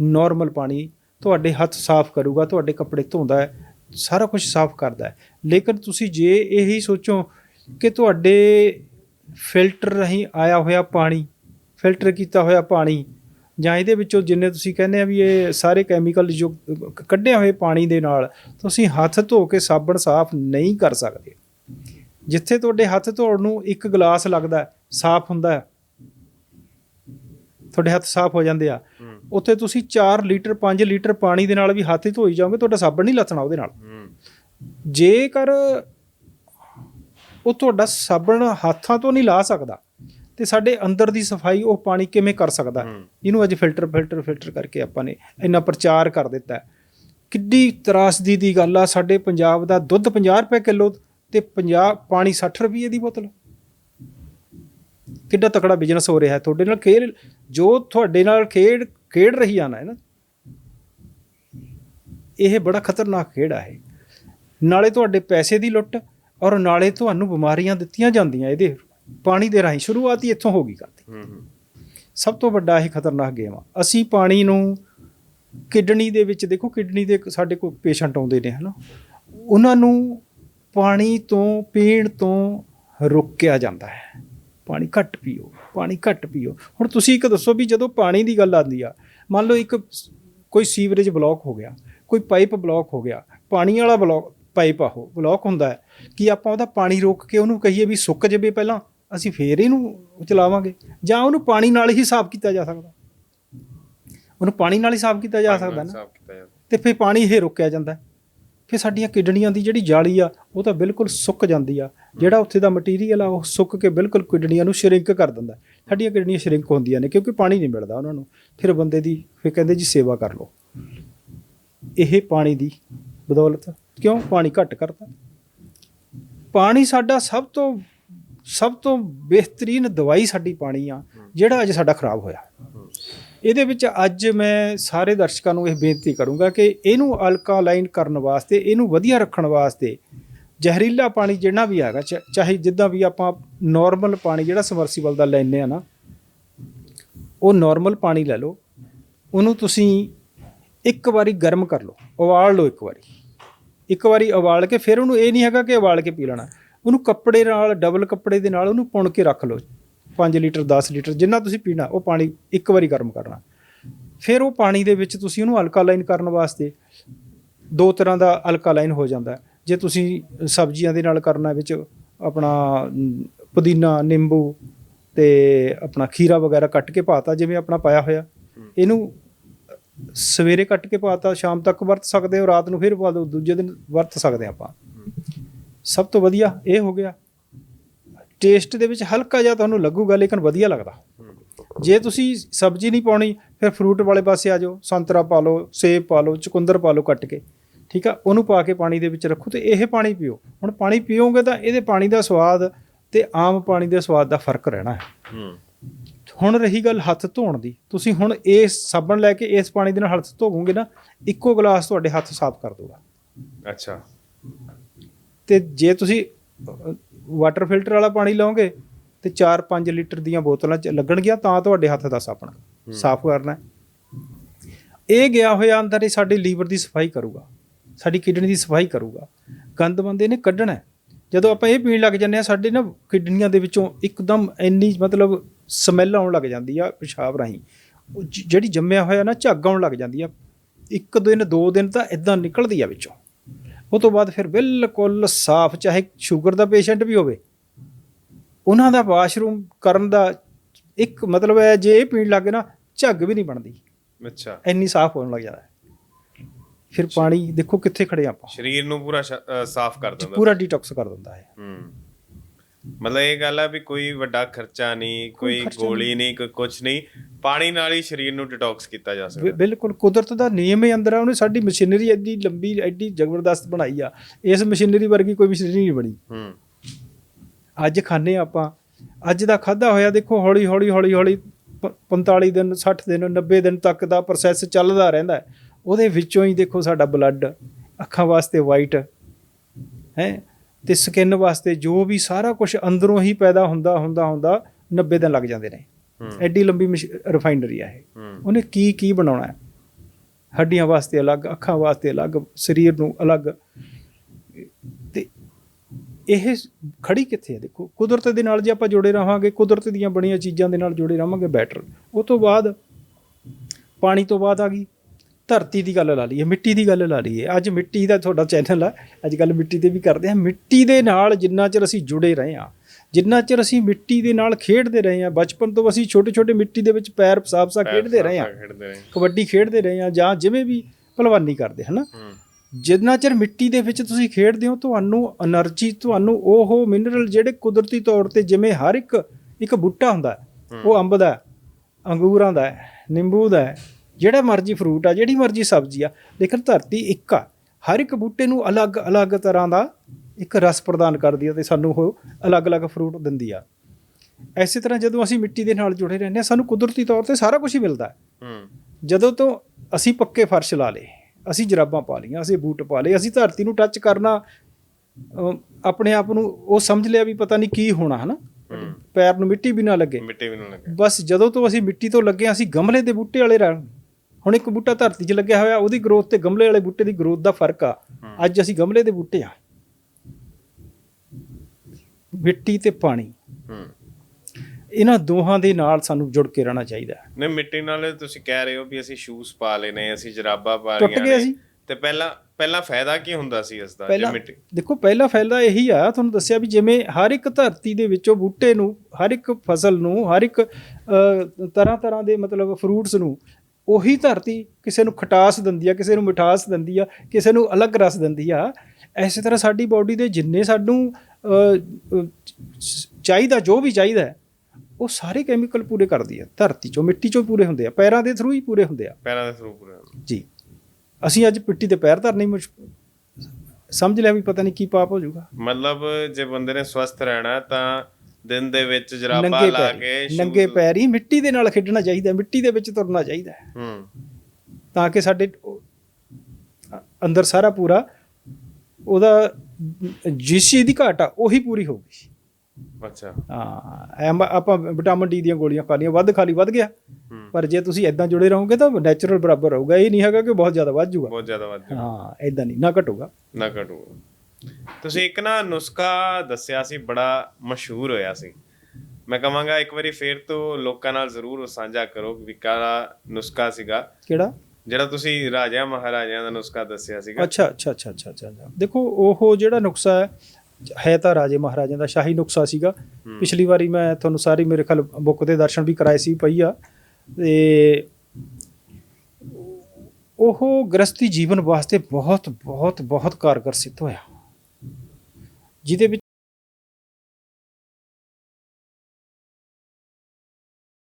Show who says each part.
Speaker 1: Normal ਪਾਣੀ ਤੁਹਾਡੇ ਹੱਥ ਸਾਫ਼ ਕਰੂਗਾ, ਤੁਹਾਡੇ ਕੱਪੜੇ ਧੋਂਦਾ ਹੈ, ਸਾਰਾ ਕੁਝ ਸਾਫ਼ ਕਰਦਾ ਹੈ। ਲੇਕਿਨ ਤੁਸੀਂ ਜੇ ਇਹੀ ਸੋਚੋ ਕਿ ਤੁਹਾਡੇ ਫਿਲਟਰ ਰਾਹੀਂ ਆਇਆ ਹੋਇਆ ਪਾਣੀ ਫਿਲਟਰ ਕੀਤਾ ਹੋਇਆ ਪਾਣੀ ਜਾਂ ਇਹਦੇ ਵਿੱਚੋਂ ਜਿੰਨੇ ਤੁਸੀਂ ਕਹਿੰਦੇ ਆ ਵੀ ਇਹ ਸਾਰੇ ਕੈਮੀਕਲ ਜੋ ਕ- ਕੱਢੇ ਹੋਏ ਪਾਣੀ ਦੇ ਨਾਲ ਤੁਸੀਂ ਹੱਥ ਧੋ ਕੇ ਸਾਬਣ ਸਾਫ਼ ਨਹੀਂ ਕਰ ਸਕਦੇ। ਜਿੱਥੇ ਤੁਹਾਡੇ ਹੱਥ ਧੋਣ ਨੂੰ ਇੱਕ ਗਲਾਸ ਲੱਗਦਾ ਸਾਫ਼ ਹੁੰਦਾ ਤੁਹਾਡੇ ਹੱਥ ਸਾਫ਼ ਹੋ ਜਾਂਦੇ ਆ। ਉੱਥੇ ਤੁਸੀਂ 4 ਲੀਟਰ 5 ਲੀਟਰ ਪਾਣੀ ਦੇ ਨਾਲ ਵੀ ਹੱਥ ਹੀ ਧੋਈ ਜਾਓਗੇ ਤੁਹਾਡਾ ਸਾਬਣ ਨਹੀਂ ਲੱਥਣਾ ਉਹਦੇ ਨਾਲ। ਜੇਕਰ ਉਹ ਤੁਹਾਡਾ ਸਾਬਣ ਹੱਥਾਂ ਤੋਂ ਨਹੀਂ ਲਾ ਸਕਦਾ ਤੇ ਸਾਡੇ ਅੰਦਰ ਦੀ ਸਫ਼ਾਈ ਉਹ ਪਾਣੀ ਕਿਵੇਂ ਕਰ ਸਕਦਾ। ਇਹਨੂੰ ਅੱਜ ਫਿਲਟਰ ਫਿਲਟਰ ਫਿਲਟਰ ਕਰਕੇ ਆਪਾਂ ਨੇ ਇੰਨਾ ਪ੍ਰਚਾਰ ਕਰ ਦਿੱਤਾ। ਕਿੱਡੀ ਤਰਾਸਦੀ ਦੀ ਗੱਲ ਆ ਸਾਡੇ ਪੰਜਾਬ ਦਾ ਦੁੱਧ 50 ਰੁਪਏ ਕਿਲੋ ਤੇ ਪੰਜਾਬ ਪਾਣੀ 60 ਰੁਪਏ ਦੀ ਬੋਤਲ। ਕਿੱਡਾ ਤਕੜਾ ਬਿਜ਼ਨਸ ਹੋ ਰਿਹਾ ਹੈ? ਤੁਹਾਡੇ ਨਾਲ ਖੇਡ ਜੋ ਤੁਹਾਡੇ ਨਾਲ ਖੇਡ ਖੇਡ ਰਹੀ ਆ ਨਾ ਹੈ ਨਾ ਇਹ ਬੜਾ ਖਤਰਨਾਕ ਖੇਡ ਆ ਇਹ। ਨਾਲੇ ਤੁਹਾਡੇ ਪੈਸੇ ਦੀ ਲੁੱਟ ਔਰ ਨਾਲੇ ਤੁਹਾਨੂੰ ਬਿਮਾਰੀਆਂ ਦਿੱਤੀਆਂ ਜਾਂਦੀਆਂ ਇਹਦੇ ਪਾਣੀ ਦੇ ਰਾਹੀਂ। ਸ਼ੁਰੂਆਤ ਹੀ ਇੱਥੋਂ ਹੋ ਗਈ ਕਰਦੀ ਸਭ ਤੋਂ ਵੱਡਾ ਇਹ ਖਤਰਨਾਕ ਗੇਮ ਆ। ਅਸੀਂ ਪਾਣੀ ਨੂੰ ਕਿਡਨੀ ਦੇ ਵਿੱਚ ਦੇਖੋ ਕਿਡਨੀ ਦੇ ਸਾਡੇ ਕੋਲ ਪੇਸ਼ੈਂਟ ਆਉਂਦੇ ਨੇ ਹਨਾ। ਉਹਨਾਂ ਨੂੰ ਪਾਣੀ ਤੋਂ ਪੀਣ ਤੋਂ ਰੋਕਿਆ ਜਾਂਦਾ ਹੈ। ਪਾਣੀ ਘੱਟ ਪੀਓ ਪਾਣੀ ਘੱਟ ਪੀਓ। ਹੁਣ ਤੁਸੀਂ ਇੱਕ ਦੱਸੋ ਵੀ ਜਦੋਂ ਪਾਣੀ ਦੀ ਗੱਲ ਆਉਂਦੀ ਆ ਮੰਨ ਲਓ ਇੱਕ ਕੋਈ ਸੀਵਰੇਜ ਬਲੌਕ ਹੋ ਗਿਆ ਕੋਈ ਪਾਈਪ ਬਲੌਕ ਹੋ ਗਿਆ ਪਾਣੀ ਵਾਲਾ ਬਲੌਕ ਪਾਈਪ ਆ ਉਹ ਬਲੌਕ ਹੁੰਦਾ ਹੈ ਕਿ ਆਪਾਂ ਉਹਦਾ ਪਾਣੀ ਰੋਕ ਕੇ ਉਹਨੂੰ ਕਹੀਏ ਵੀ ਸੁੱਕ ਜਾਵੇ ਪਹਿਲਾਂ ਅਸੀਂ ਫੇਰ ਇਹਨੂੰ ਚਲਾਵਾਂਗੇ? ਜਾਂ ਉਹਨੂੰ ਪਾਣੀ ਨਾਲ ਹੀ ਸਾਫ਼ ਕੀਤਾ ਜਾ ਸਕਦਾ? ਉਹਨੂੰ ਪਾਣੀ ਨਾਲ ਹੀ ਸਾਫ਼ ਕੀਤਾ ਜਾ ਸਕਦਾ ਨਾ। ਤੇ ਫਿਰ ਪਾਣੀ ਇਹ ਰੁਕਿਆ ਜਾਂਦਾ ਹੈ। ਫਿਰ ਸਾਡੀਆਂ ਕਿਡਨੀਆਂ ਦੀ ਜਿਹੜੀ ਜਾਲੀ ਆ, ਉਹ ਤਾਂ ਬਿਲਕੁਲ ਸੁੱਕ ਜਾਂਦੀ ਆ। ਜਿਹੜਾ ਉੱਥੇ ਦਾ ਮਟੀਰੀਅਲ ਆ, ਉਹ ਸੁੱਕ ਕੇ ਬਿਲਕੁਲ ਕਿਡਨੀਆਂ ਨੂੰ ਸ਼ਰਿੰਕ ਕਰ ਦਿੰਦਾ। ਸਾਡੀਆਂ ਕਿਡਨੀਆਂ ਸ਼ਰਿੰਕ ਹੁੰਦੀਆਂ ਨੇ, ਕਿਉਂਕਿ ਪਾਣੀ ਨਹੀਂ ਮਿਲਦਾ ਉਹਨਾਂ ਨੂੰ। ਫਿਰ ਬੰਦੇ ਦੀ, ਫਿਰ ਕਹਿੰਦੇ ਜੀ ਸੇਵਾ ਕਰ ਲਓ। ਇਹ ਪਾਣੀ ਦੀ ਬਦੌਲਤ ਕਿਉਂ? ਪਾਣੀ ਘੱਟ ਕਰਦਾ। ਪਾਣੀ ਸਾਡਾ ਸਭ ਤੋਂ ਸਭ ਤੋਂ ਬਿਹਤਰੀਨ ਦਵਾਈ ਸਾਡੀ ਪਾਣੀ ਆ, ਜਿਹੜਾ ਅੱਜ ਸਾਡਾ ਖਰਾਬ ਹੋਇਆ। ਇਹਦੇ ਵਿੱਚ ਅੱਜ ਮੈਂ ਸਾਰੇ ਦਰਸ਼ਕਾਂ ਨੂੰ ਇਹ ਬੇਨਤੀ ਕਰੂੰਗਾ ਕਿ ਇਹਨੂੰ ਅਲਕਾਲਾਈਨ ਕਰਨ ਵਾਸਤੇ, ਇਹਨੂੰ ਵਧੀਆ ਰੱਖਣ ਵਾਸਤੇ ਜ਼ਹਿਰੀਲਾ ਪਾਣੀ ਜਿਹੜਾ ਵੀ ਹੈਗਾ, ਚ- ਚਾਹੇ ਜਿੱਦਾਂ ਵੀ ਆਪਾਂ ਨਾਰਮਲ ਪਾਣੀ ਜਿਹੜਾ ਸਮਰਸੀਬਲ ਦਾ ਲੈਨੇ ਆ ਨਾ, ਉਹ ਨਾਰਮਲ ਪਾਣੀ ਲੈ ਲਓ, ਉਹਨੂੰ ਤੁਸੀਂ ਇੱਕ ਵਾਰੀ ਗਰਮ ਕਰ ਲਓ, ਉਬਾਲ ਲਓ ਇੱਕ ਵਾਰੀ। ਇੱਕ ਵਾਰੀ ਉਬਾਲ ਕੇ ਫਿਰ ਉਹਨੂੰ ਇਹ ਨਹੀਂ ਹੈਗਾ ਕਿ ਉਬਾਲ ਕੇ ਪੀ ਲੈਣਾ, ਉਹਨੂੰ ਕੱਪੜੇ ਨਾਲ ਡਬਲ ਕੱਪੜੇ ਦੇ ਨਾਲ ਉਹਨੂੰ ਪੁਣ ਕੇ ਰੱਖ ਲਓ। 5 ਲੀਟਰ 10 ਲੀਟਰ ਜਿੰਨਾ ਤੁਸੀਂ ਪੀਣਾ, ਉਹ ਪਾਣੀ ਇੱਕ ਵਾਰੀ ਗਰਮ ਕਰਨਾ। ਫਿਰ ਉਹ ਪਾਣੀ ਦੇ ਵਿੱਚ ਤੁਸੀਂ ਉਹਨੂੰ ਅਲਕਾਲਾਈਨ ਕਰਨ ਵਾਸਤੇ ਦੋ ਤਰ੍ਹਾਂ ਦਾ ਅਲਕਾਲਾਈਨ ਹੋ ਜਾਂਦਾ। ਜੇ ਤੁਸੀਂ ਸਬਜ਼ੀਆਂ ਦੇ ਨਾਲ ਕਰਨਾ ਵਿੱਚ, ਆਪਣਾ ਪੁਦੀਨਾ, ਨਿੰਬੂ ਤੇ ਆਪਣਾ ਖੀਰਾ ਵਗੈਰਾ ਕੱਟ ਕੇ ਪਾਤਾ, ਜਿਵੇਂ ਆਪਣਾ ਪਾਇਆ ਹੋਇਆ। ਇਹਨੂੰ ਸਵੇਰੇ ਕੱਟ ਕੇ ਪਾਤਾ, ਸ਼ਾਮ ਤੱਕ ਵਰਤ ਸਕਦੇ ਹੋ, ਰਾਤ ਨੂੰ ਫਿਰ ਪਾ ਦਿਓ ਦੂਜੇ ਦਿਨ ਵਰਤ ਸਕਦੇ ਆਪਾਂ। ਸਭ ਤੋਂ ਵਧੀਆ ਇਹ ਹੋ ਗਿਆ। ਟੇਸਟ ਦੇ ਵਿੱਚ ਹਲਕਾ ਜਿਹਾ ਤੁਹਾਨੂੰ ਲੱਗੂਗਾ ਲੇਕਿਨ ਵਧੀਆ ਲੱਗਦਾ। ਜੇ ਤੁਸੀਂ ਸਬਜ਼ੀ ਨਹੀਂ ਪਾਉਣੀ ਫਿਰ ਫਰੂਟ ਵਾਲੇ ਪਾਸੇ ਆ ਜਾਓ ਸੰਤਰਾ ਪਾ ਲਓ ਸੇਬ ਪਾ ਲਓ ਚੁਕੰਦਰ ਪਾ ਲਓ ਕੱਟ ਕੇ ਠੀਕ ਆ? ਉਹਨੂੰ ਪਾ ਕੇ ਪਾਣੀ ਦੇ ਵਿੱਚ ਰੱਖੋ ਤੇ ਇਹ ਪਾਣੀ ਪੀਓ। ਹੁਣ ਪਾਣੀ ਪੀਓਗੇ ਤਾਂ ਇਹਦੇ ਪਾਣੀ ਦਾ ਸਵਾਦ ਤੇ ਆਮ ਪਾਣੀ ਦੇ ਸਵਾਦ ਦਾ ਫ਼ਰਕ ਰਹਿਣਾ ਹੈ। ਹੁਣ ਰਹੀ ਗੱਲ ਹੱਥ ਧੋਣ ਦੀ। ਤੁਸੀਂ ਹੁਣ ਇਸ ਸਾਬਣ ਲੈ ਕੇ ਇਸ ਪਾਣੀ ਦੇ ਨਾਲ ਹੱਥ ਧੋਵੋਗੇ ਨਾ ਇੱਕੋ ਗਲਾਸ ਤੁਹਾਡੇ ਹੱਥ ਸਾਫ਼ ਕਰ ਦੂਗਾ।
Speaker 2: ਅੱਛਾ।
Speaker 1: ਤੇ ਜੇ ਤੁਸੀਂ ਵਾਟਰ ਫਿਲਟਰ ਵਾਲਾ ਪਾਣੀ ਲਓਗੇ ਤੇ 4-5 ਲੀਟਰ ਦੀਆਂ ਬੋਤਲਾਂ ਚ ਲੱਗਣਗੀਆਂ ਤਾਂ ਤੁਹਾਡੇ ਹੱਥ ਦਾ ਸਾਬਣ ਸਾਫ਼ ਕਰਨਾ ਹੈ। ਇਹ ਗਿਆ ਹੋਇਆ ਅੰਦਰ ਇਹ ਸਾਡੇ ਲੀਵਰ ਦੀ ਸਫ਼ਾਈ ਕਰੂਗਾ ਸਾਡੀ ਕਿਡਨੀ ਦੀ ਸਫ਼ਾਈ ਕਰੂਗਾ। ਗੰਦ ਬੰਦੇ ਨੇ ਕੱਢਣਾ ਹੈ। ਜਦੋਂ ਆਪਾਂ ਇਹ ਪੀਣ ਲੱਗ ਜੰਨੇ ਆ ਸਾਡੇ ਨਾ ਕਿਡਨੀਆਂ ਦੇ ਵਿੱਚੋਂ ਇੱਕਦਮ ਇੰਨੀ ਮਤਲਬ ਸਮੈਲ ਆਉਣ ਲੱਗ ਜਾਂਦੀ ਆ ਪਿਸ਼ਾਬ ਰਾਹੀਂ। ਜਿਹੜੀ ਜੰਮਿਆ ਹੋਇਆ ਨਾ ਝੱਗ ਆਉਣ ਲੱਗ ਜਾਂਦੀ ਆ। ਇੱਕ ਦਿਨ ਦੋ ਦਿਨ ਤਾਂ ਇਦਾਂ ਨਿਕਲਦੀ ਆ ਵਿੱਚੋਂ। ਉਹ ਤੋਂ ਬਾਅਦ ਫਿਰ ਬਿਲਕੁਲ ਸਾਫ਼ ਚਾਹੇ ਸ਼ੂਗਰ ਦਾ ਪੇਸ਼ੈਂਟ ਵੀ ਹੋਵੇ ਉਹਨਾਂ ਦਾ ਵਾਸ਼ਰੂਮ ਕਰਨ ਦਾ ਇੱਕ ਮਤਲਬ ਹੈ ਜੇ ਇਹ ਪੀਣ ਲੱਗੇ ਨਾ ਝੱਗ ਵੀ ਨਹੀਂ ਬਣਦੀ।
Speaker 2: ਅੱਛਾ।
Speaker 1: ਇੰਨੀ ਸਾਫ਼ ਹੋਣ ਲੱਗ ਜਾਂਦਾ। ਫਿਰ ਪਾਣੀ ਦੇਖੋ ਕਿੱਥੇ ਖੜੇ ਆਪਾਂ।
Speaker 2: ਸਰੀਰ ਨੂੰ ਪੂਰਾ ਸਾਫ਼ ਕਰ ਦਿੰਦਾ।
Speaker 1: ਪੂਰਾ ਡੀਟੌਕਸ ਕਰ ਦਿੰਦਾ ਹੈ
Speaker 2: ਹੂੰ। ਮਤਲਬ ਇਹ ਗੱਲ ਆ ਵੀ ਕੋਈ ਵੱਡਾ ਖਰਚਾ ਨਹੀਂ ਕੋਈ ਗੋਲੀ ਨਹੀਂ। ਕੋਈ ਕੁਝ ਨਹੀਂ ਪਾਣੀ ਨਾਲ ਹੀ ਸਰੀਰ ਨੂੰ ਡਿਟੌਕਸ ਕੀਤਾ ਜਾ ਸਕਦਾ।
Speaker 1: ਬਿਲਕੁਲ ਕੁਦਰਤ ਦਾ ਨਿਯਮ ਹੀ ਅੰਦਰ ਆ ਉਹਨੇ ਸਾਡੀ ਮਸ਼ੀਨਰੀ ਐਡੀ ਲੰਬੀ ਐਡੀ ਜ਼ਬਰਦਸਤ ਬਣਾਈ ਆ ਇਸ ਮਸ਼ੀਨਰੀ ਵਰਗੀ ਕੋਈ ਮਸ਼ੀਨਰੀ ਨਹੀਂ ਬਣੀ।
Speaker 2: ਹੂੰ।
Speaker 1: ਅੱਜ ਖਾਣੇ ਆਪਾਂ ਅੱਜ ਦਾ ਖਾਦਾ ਹੋਇਆ ਦੇਖੋ ਹੌਲੀ ਹੌਲੀ ਹੌਲੀ ਹੌਲੀ ਪ- 45 ਦਿਨ 60 ਦਿਨ 90 ਦਿਨ ਤੱਕ ਦਾ ਪ੍ਰੋਸੈਸ ਚੱਲਦਾ ਰਹਿੰਦਾ ਉਹਦੇ ਵਿੱਚੋਂ ਹੀ ਦੇਖੋ ਸਾਡਾ ਬਲੱਡ ਅੱਖਾਂ ਵਾਸਤੇ ਵਾਈਟ ਹੈ? ਤੇ ਸਕਿਨ ਵਾਸਤੇ ਜੋ ਵੀ ਸਾਰਾ ਕੁਝ ਅੰਦਰੋਂ ਹੀ ਪੈਦਾ ਹੁੰਦਾ ਹੁੰਦਾ ਹੁੰਦਾ 90 ਦਿਨ ਲੱਗ ਜਾਂਦੇ ਨੇ। ਐਡੀ ਲੰਬੀ ਰਿਫਾਈਨਰੀ ਆ ਇਹ। ਉਹਨੇ ਕੀ ਕੀ ਬਣਾਉਣਾ ਹੈ? ਹੱਡੀਆਂ ਵਾਸਤੇ ਅਲੱਗ ਅੱਖਾਂ ਵਾਸਤੇ ਅਲੱਗ ਸਰੀਰ ਨੂੰ ਅਲੱਗ। ਤੇ ਇਹ ਖੜੀ ਕਿੱਥੇ ਹੈ? ਦੇਖੋ ਕੁਦਰਤ ਦੇ ਨਾਲ ਜੇ ਆਪਾਂ ਜੁੜੇ ਰਹਾਂਗੇ ਕੁਦਰਤ ਦੀਆਂ ਬਣੀਆਂ ਚੀਜ਼ਾਂ ਦੇ ਨਾਲ ਜੁੜੇ ਰਹਾਂਗੇ ਬੈਟਰ ਉਹ ਤੋਂ ਬਾਅਦ ਪਾਣੀ ਤੋਂ ਬਾਅਦ ਆ ਗਈ। ਧਰਤੀ ਦੀ ਗੱਲ ਲਾ ਲਈਏ ਮਿੱਟੀ ਦੀ ਗੱਲ ਲਾ ਲਈਏ। ਅੱਜ ਮਿੱਟੀ ਦਾ ਤੁਹਾਡਾ ਚੈਨਲ ਹੈ ਅੱਜ ਕੱਲ ਮਿੱਟੀ ਤੇ ਵੀ ਕਰਦੇ ਹਾਂ ਮਿੱਟੀ ਦੇ ਨਾਲ ਜਿੰਨਾ ਚਿਰ ਅਸੀਂ ਜੁੜੇ ਰਹੇ ਆ ਜਿੰਨਾ ਚਿਰ ਅਸੀਂ ਮਿੱਟੀ ਦੇ ਨਾਲ ਖੇਡਦੇ ਰਹੇ ਆ ਬਚਪਨ ਤੋਂ ਅਸੀਂ ਛੋਟੇ ਛੋਟੇ ਮਿੱਟੀ ਦੇ ਵਿੱਚ ਪੈਰ ਪਸਾਪਸਾ ਖੇਡਦੇ ਰਹੇ ਆ ਕਬੱਡੀ ਖੇਡਦੇ ਰਹੇ ਆ ਜਾਂ ਜਿਵੇਂ ਵੀ ਪਹਿਲਵਾਨੀ ਕਰਦੇ ਹਨਾ? ਜਿੰਨਾ ਚਿਰ ਮਿੱਟੀ ਦੇ ਵਿੱਚ ਤੁਸੀਂ ਖੇਡਦੇ ਹੋ ਤੁਹਾਨੂੰ એનર્ਜੀ ਤੁਹਾਨੂੰ ਉਹ ਮਿਨਰਲ ਜਿਹੜੇ ਕੁਦਰਤੀ ਤੌਰ ਤੇ ਜਿਵੇਂ ਹਰ ਇੱਕ ਇੱਕ ਬੂਟਾ ਹੁੰਦਾ ਉਹ ਅੰਬ ਦਾ ਅੰਗੂਰਾਂ ਦਾ ਨਿੰਬੂ ਦਾ ਜਿਹੜਾ ਮਰਜ਼ੀ ਫਰੂਟ ਆ ਜਿਹੜੀ ਮਰਜ਼ੀ ਸਬਜ਼ੀ ਆ ਲੇਕਿਨ ਧਰਤੀ ਇੱਕ ਆ। ਹਰ ਇੱਕ ਬੂਟੇ ਨੂੰ ਅਲੱਗ-ਅਲੱਗ ਤਰ੍ਹਾਂ ਦਾ ਇੱਕ ਰਸ ਪ੍ਰਦਾਨ ਕਰਦੀ ਆ ਤੇ ਸਾਨੂੰ ਉਹ ਅਲੱਗ-ਅਲੱਗ ਫਰੂਟ ਦਿੰਦੀ ਆ। ਐਸੇ ਤਰ੍ਹਾਂ ਜਦੋਂ ਅਸੀਂ ਮਿੱਟੀ ਦੇ ਨਾਲ ਜੁੜੇ ਰਹਿੰਦੇ ਆ ਸਾਨੂੰ ਕੁਦਰਤੀ ਤੌਰ ਤੇ ਸਾਰਾ ਕੁਝ ਹੀ ਮਿਲਦਾ ਹੈ। ਜਦੋਂ ਤੋਂ ਅਸੀਂ ਪੱਕੇ ਫਰਸ਼ ਲਾ ਲਏ ਅਸੀਂ ਜਰਾਬਾਂ ਪਾ ਲਈਆਂ ਅਸੀਂ ਬੂਟ ਪਾ ਲਏ ਅਸੀਂ ਧਰਤੀ ਨੂੰ ਟੱਚ ਕਰਨਾ ਆਪਣੇ ਆਪ ਨੂੰ ਉਹ ਸਮਝ ਲਿਆ ਵੀ ਪਤਾ ਨਹੀਂ ਕੀ ਹੋਣਾ ਹਨਾ? ਪੈਰ ਨੂੰ ਮਿੱਟੀ ਵੀ ਨਾ ਲੱਗੇ।
Speaker 2: ਮਿੱਟੀ ਵੀ ਨੂੰ ਲੱਗੇ।
Speaker 1: ਬਸ ਜਦੋਂ ਤੋਂ ਅਸੀਂ ਮਿੱਟੀ ਤੋਂ ਲੱਗੇ ਅਸੀਂ ਗਮਲੇ ਦੇ ਬੂਟੇ ਵਾਲੇ ਰਹਿ ਹੁਣ ਇੱਕ ਬੂਟਾ ਧਰਤੀ 'ਚ ਲੱਗਿਆ ਹੋਇਆ ਉਹਦੀ ਗਰੋਥ ਤੇ ਗਮਲੇ ਵਾਲੇ ਬੂਟੇ ਦੀ ਗਰੋਥ ਦਾ ਫ਼ਰਕ ਆ। ਅੱਜ ਅਸੀਂ ਗਮਲੇ ਦੇ ਬੂਟੇ ਆ। ਮਿੱਟੀ ਤੇ ਪਾਣੀ।
Speaker 2: ਹੂੰ।
Speaker 1: ਇਹਨਾਂ ਦੋਹਾਂ ਦੇ ਨਾਲ ਸਾਨੂੰ ਜੁੜ ਕੇ ਰਹਿਣਾ ਚਾਹੀਦਾ ਹੈ।
Speaker 2: ਨੇ ਮਿੱਟੀ ਨਾਲ ਤੁਸੀਂ ਕਹਿ ਰਹੇ ਹੋ ਵੀ ਅਸੀਂ ਸ਼ੂਜ਼ ਪਾ ਲਏ ਨੇ ਅਸੀਂ ਜਰਾਬਾਂ ਪਾ
Speaker 1: ਟੁੱਟ
Speaker 2: ਲਈਆਂ
Speaker 1: ਗਏ
Speaker 2: ਨੇ।
Speaker 1: ਅਸੀਂ।
Speaker 2: ਤੇ ਪਹਿਲਾਂ ਪਹਿਲਾਂ ਫਾਇਦਾ ਕੀ ਹੁੰਦਾ ਸੀ ਇਸ ਦਾ ਜੇ ਮਿੱਟੀ
Speaker 1: ਦੇਖੋ ਪਹਿਲਾ ਫਾਇਦਾ ਇਹੀ ਆ ਤੁਹਾਨੂੰ ਦੱਸਿਆ ਵੀ ਜਿਵੇਂ ਹਰ ਇੱਕ ਧਰਤੀ ਦੇ ਵਿੱਚੋਂ ਬੂਟੇ ਨੂੰ ਹਰ ਇੱਕ ਫਸਲ ਨੂੰ ਹਰ ਇੱਕ ਤਰ੍ਹਾਂ ਤਰ੍ਹਾਂ ਦੇ ਮਤਲਬ ਫਰੂਟਸ ਨੂੰ ਉਹੀ ਧਰਤੀ ਕਿਸੇ ਨੂੰ ਖਟਾਸ ਦਿੰਦੀ ਆ ਕਿਸੇ ਨੂੰ ਮਿਠਾਸ ਦਿੰਦੀ ਆ ਕਿਸੇ ਨੂੰ ਅਲੱਗ ਰਸ ਦਿੰਦੀ ਆ ਐਸੇ ਤਰ੍ਹਾਂ ਸਾਡੀ ਬਾਡੀ ਦੇ ਜਿੰਨੇ ਸਾਨੂੰ ਚਾਹੀਦਾ ਜੋ ਵੀ ਚਾਹੀਦਾ ਹੈ, ਉਹ ਸਾਰੇ ਕੈਮੀਕਲ ਪੂਰੇ ਕਰਦੀ ਆ ਧਰਤੀ ਚੋਂ ਮਿੱਟੀ ਚੋਂ ਪੂਰੇ ਹੁੰਦੇ ਆ ਪੈਰਾਂ ਦੇ ਥਰੂ ਹੀ ਪੂਰੇ ਹੁੰਦੇ ਆ।
Speaker 2: ਪੈਰਾਂ ਦੇ ਥਰੂ ਪੂਰਾ
Speaker 1: ਜੀ। ਅਸੀਂ ਅੱਜ ਮਿੱਟੀ ਤੇ ਪੈਰ ਧਰਨੇ ਸਮਝ ਲਿਆ ਵੀ ਪਤਾ ਨਹੀਂ ਕੀ ਪਾਪ ਹੋ ਜਾਊਗਾ।
Speaker 2: ਮਤਲਬ ਜੇ ਬੰਦੇ ਨੇ ਸਵਸਥ ਰਹਿਣਾ ਤਾਂ ਦਿਨ ਦੇ ਵਿੱਚ ਜਰਾਬਾਂ
Speaker 1: ਨੰਗੇ
Speaker 2: ਲਾ ਕੇ
Speaker 1: ਪੈਰ ਨੰਗੇ ਪੈਰ ਹੀ ਮਿੱਟੀ ਦੇ ਨਾਲ ਖੇਡਣਾ ਚਾਹੀਦਾ ਮਿੱਟੀ ਦੇ ਵਿੱਚ ਤੁਰਨਾ ਚਾਹੀਦਾ। ਹੈ,
Speaker 2: ਹੂੰ
Speaker 1: ਤਾਂ ਕਿ ਸਾਡੇ ਅੰਦਰ ਸਾਰਾ ਪੂਰਾ ਉਹਦਾ ਜਿਸ ਚੀਜ਼ ਦੀ ਘਾਟ ਆ ਉਹੀ ਪੂਰੀ ਹੋਊਗੀ
Speaker 2: ਅੱਛਾ।
Speaker 1: ਹਾਂ ਆਪਾਂ ਵਿਟਾਮਿਨ ਡੀ ਦੀਆਂ ਗੋਲੀਆਂ ਖਾ ਲਈਆਂ ਵੱਧ ਖਾ ਲਈ ਵੱਧ ਗਿਆ। ਪਰ ਜੇ ਤੁਸੀਂ ਐਦਾਂ ਜੁੜੇ ਰਹੋਗੇ ਤਾਂ ਨੈਚੁਰਲ ਬਰਾਬਰ ਰਹੂਗਾ। ਇਹ ਨਹੀਂ ਹੈਗਾ ਕਿ ਬਹੁਤ ਜ਼ਿਆਦਾ ਵੱਧ ਜਾਊਗਾ
Speaker 2: ਬਹੁਤ ਜ਼ਿਆਦਾ ਵੱਧ ਗਿਆ।
Speaker 1: ਹਾਂ ਐਦਾਂ ਨਹੀਂ ਨਾ ਘਟੂਗਾ।
Speaker 2: ਨਾ ਘਟੂ ਤੁਸੀਂ ਇੱਕ ਨਾ ਨੁਸਖਾ ਦੱਸਿਆ ਸੀ ਬੜਾ ਮਸ਼ਹੂਰ ਹੋਇਆ ਸੀ। ਮੈਂ ਕਹਾਂਗਾ ਇੱਕ ਵਾਰੀ ਫੇਰ ਤੋਂ ਲੋਕਾਂ ਨਾਲ ਜ਼ਰੂਰ ਉਹ ਸਾਂਝਾ ਕਰੋ ਵੀ ਕਾਲਾ ਨੁਸਖਾ ਸੀਗਾ।
Speaker 1: ਕਿਹੜਾ?
Speaker 2: ਜਿਹੜਾ ਤੁਸੀਂ ਰਾਜਿਆਂ ਮਹਾਰਾਜਿਆਂ ਦਾ ਨੁਸਖਾ ਦੱਸਿਆ ਸੀਗਾ।
Speaker 1: ਅੱਛਾ ਅੱਛਾ ਅੱਛਾ ਅੱਛਾ ਅੱਛਾ। ਦੇਖੋ ਉਹ ਜਿਹੜਾ ਨੁਕਸਾ ਹੈ ਹੈ ਤਾਂ ਰਾਜੇ ਮਹਾਰਾਜਿਆਂ ਦਾ ਸ਼ਾਹੀ ਨੁਕਸਾ ਸੀਗਾ। ਪਿਛਲੀ ਵਾਰੀ ਮੈਂ ਤੁਹਾਨੂੰ ਸਾਰੀ ਮੇਰੇ ਖਿਆਲ ਬੁੱਕ ਦੇ ਦਰਸ਼ਨ ਵੀ ਕਰਾਏ ਸੀ ਪਈ ਆ। ਤੇ ਉਹ ਗ੍ਰਸਤੀ ਜੀਵਨ ਵਾਸਤੇ ਬਹੁਤ ਬਹੁਤ ਬਹੁਤ ਕਾਰਗਰ ਸਿੱਧ ਹੋਇਆ। ਜਿਹਦੇ ਵਿੱਚ